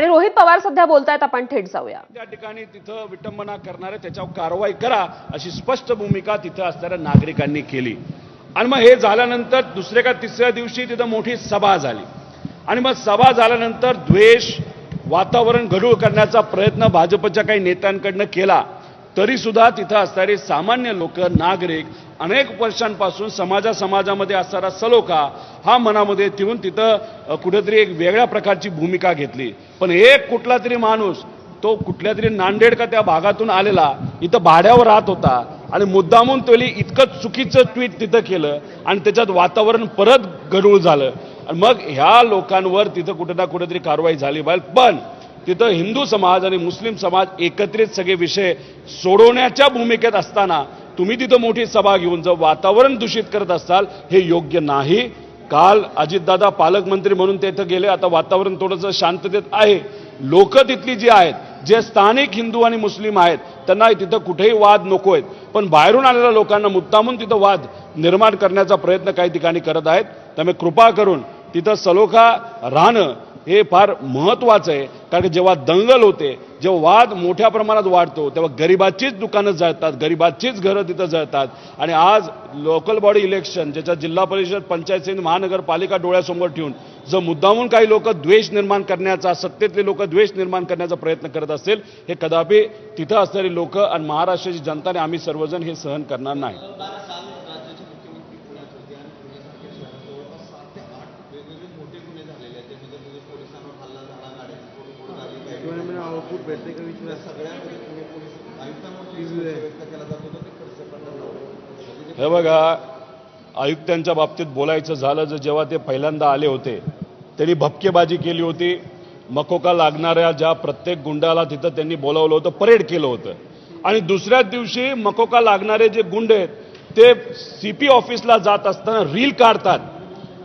आणि रोहित पवार सध्या बोलतायत आपण थेट जाऊया. त्या ठिकाणी तिथं विटंबना करणारे त्याच्यावर कारवाई करा अशी स्पष्ट भूमिका तिथं असणाऱ्या नागरिकांनी केली. आणि मग हे झाल्यानंतर दुसऱ्या का तिसऱ्या दिवशी तिथं मोठी सभा झाली. आणि मग सभा झाल्यानंतर द्वेष वातावरण गढूळ करण्याचा प्रयत्न भाजपच्या काही नेत्यांकडनं केला. तरीसुद्धा तिथं असणारे सामान्य लोक नागरिक अनेक वर्षांपासून समाजा समाजामध्ये असणारा सलोखा हा मनामध्ये ठेवून तिथं कुठेतरी एक वेगळ्या प्रकारची भूमिका घेतली. पण एक कुठला तरी माणूस तो कुठल्या तरी नांदेड का त्या भागातून आलेला इथं भाड्यावर राहत होता आणि मुद्दामून तोली इतकं चुकीचं ट्विट तिथं केलं आणि त्याच्यात वातावरण परत गढूळ झालं. आणि मग ह्या लोकांवर तिथं कुठे ना कुठेतरी कारवाई झाली पाहिजे पण तिथं हिंदू समाज आणि मुस्लिम समाज एकत्रित सगळे विषय सोडवण्याच्या भूमिकेत असताना तुम्ही तिथं मोठी सभा घेऊन जर वातावरण दूषित करत असाल हे योग्य नाही. काल अजितदादा पालकमंत्री म्हणून तिथं गेले आता वातावरण थोडंसं शांततेत आहे. लोक तिथली जी आहेत जे स्थानिक हिंदू आणि मुस्लिम आहेत त्यांना तिथं कुठेही वाद नको आहेत पण बाहेरून आलेल्या लोकांना मुद्दामून तिथं वाद निर्माण करण्याचा प्रयत्न काही ठिकाणी करत आहेत. त्यामुळे कृपा करून तिथं सलोखा राहणं हे फार महत्वाचं आहे कारण की जेव्हा दंगल होते जेव्हा वाद मोठ्या प्रमाणात वाढतो तेव्हा गरिबाचीच दुकानं जळतात गरिबाचीच घरं तिथं जळतात. आणि आज लोकल बॉडी इलेक्शन ज्याच्या जिल्हा परिषद पंचायत समिती महानगरपालिका डोळ्यासमोर ठेवून जर मुद्दामून काही लोक द्वेष निर्माण करण्याचा सत्तेतले लोक द्वेष निर्माण करण्याचा प्रयत्न करत असतील हे कदापि तिथं असणारी लोक आणि महाराष्ट्राची जनता आणि आम्ही सर्वजण हे सहन करणार नाही बारा काल राज्याचे मुख्यमंत्री पुण्यात होते आणि पुण्यासारख्या शहरात जवळपास सात ते आठ वेगवेगळे मोठे गुन्हे झालेले आहेत त्यामध्ये म्हणजे पोलिसांवर हल्ला झाला गाड्यांची फोडफोड झाली काही आउटपुट भेटते का पुणे पोलीस व्यक्त केला जात ते पाटील हे बघा आयुक्तांच्या बाबतीत बोलायचं झालं जर जेव्हा ते पहिल्यांदा आले होते त्यांनी भपकेबाजी केली होती. मकोका लागणाऱ्या ज्या प्रत्येक गुंडाला तिथं त्यांनी बोलावलं होतं परेड केलं होतं. आणि दुसऱ्याच दिवशी मकोका लागणारे जे गुंड आहेत ते सी पी ऑफिसला जात असताना रील काढतात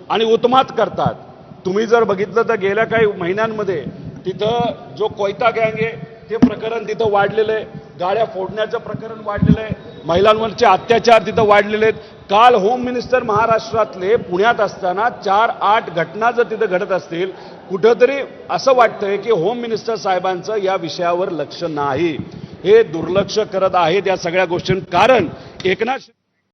आणि उत्मात करतात. तुम्ही जर बघितलं तर गेल्या काही महिन्यांमध्ये तिथं जो कोयता गँग आहे ते प्रकरण तिथं वाढलेलं आहे. गाड्या फोडण्याचं प्रकरण वाढलेलं आहे. महिलांवरचे अत्याचार तिथं वाढलेले आहेत. काल होम मिनिस्टर महाराष्ट्रातले पुण्यात असताना चार आठ घटना जर तिथं घडत असतील कुठंतरी असं वाटतंय की होम मिनिस्टर साहेबांचं या विषयावर लक्ष नाही. हे दुर्लक्ष करत आहेत या सगळ्या गोष्टी कारण एकनाथ